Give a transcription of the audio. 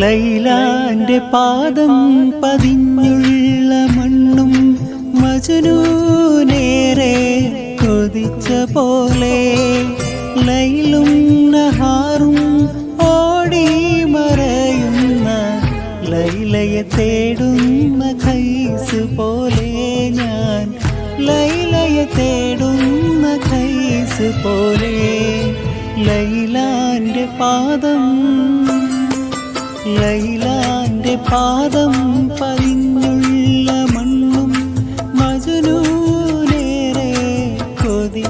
ലൈലാന്റെ പാദം പതിഞ്ഞുള്ള മണ്ണും മജനൂനേറെ കൊതിച്ച പോലെ ലൈലും നഹാറും ഓടി മറയുന്ന ലൈലയെ തേടുന്ന ഖൈസ് പോലെ ഞാൻ ലൈലയെ തേടുന്ന ഖൈസ് പോലെ ലൈലാന്റെ പാദം ലൈലാന്റെ പാദം പതിഞ്ഞുള്ള മണ്ണും മജുനൂനേറെ കൊതി